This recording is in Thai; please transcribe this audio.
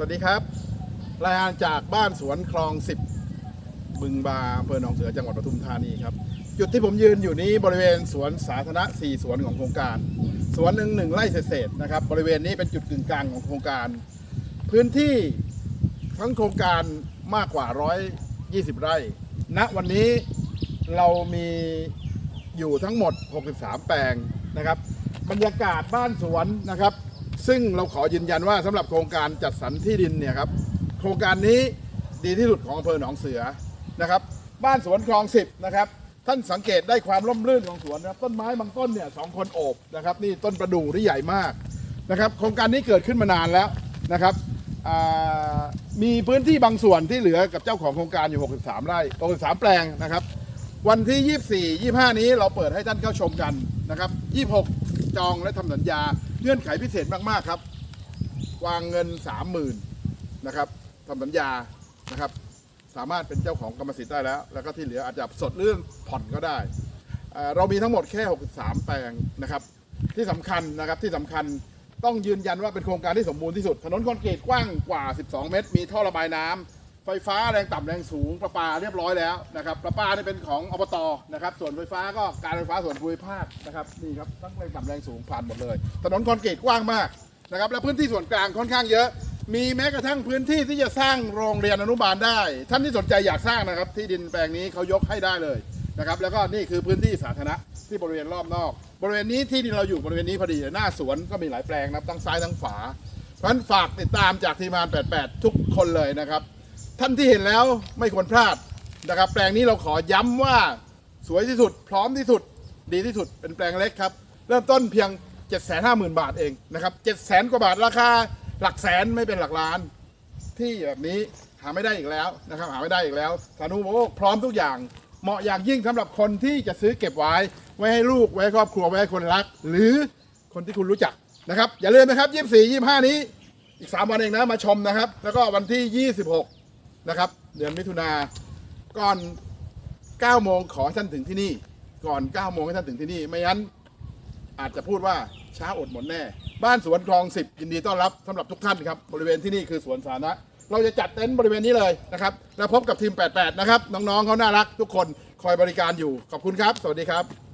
สวัสดีครับ รายงานจากบ้านสวนคลองสิบบึงบาอำเภอหนองเสือจังหวัดปทุมธานีครับ จุดที่ผมยืนอยู่นี้บริเวณสวนสาธารณะ4สวนของโครงการ สวนหนึ่งหนึ่งไร่เศษนะครับ บริเวณนี้เป็นจุดกึ่งกลางของโครงการ พื้นที่ทั้งโครงการมากกว่า 120 ไร่ ณ วันนี้เรามีอยู่ทั้งหมด 63 แปลงนะครับ บรรยากาศบ้านสวนนะครับ ซึ่งเราขอยืนยันว่าสำหรับโครงการจัดสรรที่ดินเนี่ยครับโครงการนี้ดีที่สุดของอำเภอหนองเสือนะครับ บ้านสวนคลองสิบนะครับ ท่านสังเกตได้ความร่มรื่นของสวนนะครับต้นไม้บางต้นเนี่ยสองคนโอบนะครับนี่ต้นประดู่ที่ใหญ่มากนะครับ โครงการนี้เกิดขึ้นมานานแล้วนะครับมีพื้นที่บางส่วนที่เหลือกับเจ้าของโครงการอยู่ 63 ไร่63แปลงนะครับ วันที่ 24 25 นี้เราเปิดให้ท่านเข้าชมกันนะครับ 26 จองและทำสัญญา เงื่อนไขพิเศษมากๆครับ วางเงิน 30,000นะครับทำสัญญานะครับ สามารถเป็นเจ้าของกรรมสิทธิ์ได้แล้ว แล้วก็ที่เหลืออาจจะสดเรื่องผ่อนก็ได้ เรามีทั้งหมดแค่ 63 แปลงนะครับ ที่สำคัญนะครับที่สำคัญต้องยืนยันว่าเป็นโครงการที่สมบูรณ์ที่สุด ถนนคอนกรีตกว้างกว่า 12 เมตร มีท่อระบายน้ำ ไฟฟ้าแรงต่ำแรงสูงประปาเรียบร้อยแล้วนะครับประปาเนี่ยเป็นของอบตนะครับ ส่วนไฟฟ้าก็การไฟฟ้าส่วนภูมิภาคนะครับนี่ครับทั้งแรงต่ำแรงสูงผ่านหมดเลย ถนนคอนกรีตกว้างมากนะครับและพื้นที่ส่วนกลางค่อนข้างเยอะ มีแม้กระทั่งพื้นที่ที่จะสร้างโรงเรียนอนุบาลได้ ท่านที่สนใจอยากสร้างนะครับ ที่ดินแปลงนี้เขายกให้ได้เลยนะครับแล้วก็นี่คือพื้นที่สาธารณะที่บริเวณรอบนอก บริเวณนี้ที่ดินเราอยู่บริเวณนี้พอดีหน้าสวนก็มีหลายแปลงนะครับทั้งซ้ายทั้งขวาเพราะฉะนั้นฝากติดตามจากทีมงาน 88 ทุกคนเลยนะครับ ท่านที่เห็นแล้วไม่ควรพลาดนะครับ แปลงนี้เราขอย้ำว่าสวยที่สุด พร้อมที่สุด ดีที่สุดเป็นแปลงเล็กครับ เริ่มต้นเพียง 750,000 บาทเองนะครับ700,000 กว่าบาทราคาหลักแสนไม่เป็นหลักล้าน ที่แบบนี้หาไม่ได้อีกแล้วนะครับ หาไม่ได้อีกแล้วสานุโภคพร้อมทุกอย่างเหมาะอย่างยิ่งสำหรับคนที่จะซื้อเก็บไว้ ไว้ให้ลูกไว้ให้ครอบครัวไว้ให้คนรัก หรือคนที่คุณรู้จักนะครับ อย่าลืมนะครับ 24 25 นี้ อีก 3 วันเองนะมาชมนะครับ แล้วก็วันที่ 26 นะครับ เดือนมิถุนาก่อน9โมงขอท่านถึงที่นี่ ก่อน9โมงให้ท่านถึงที่นี่ ไม่งั้นอาจจะพูดว่าช้าอดหมดแน่ บ้านสวนคลองสิบยินดีต้อนรับสำหรับทุกท่านครับ บริเวณที่นี่คือสวนสาธารณะ เราจะจัดเต็นท์บริเวณนี้เลยนะครับ แล้วพบกับทีม 88 นะครับ น้องๆเขาน่ารักทุกคนคอยบริการอยู่ ขอบคุณครับ สวัสดีครับ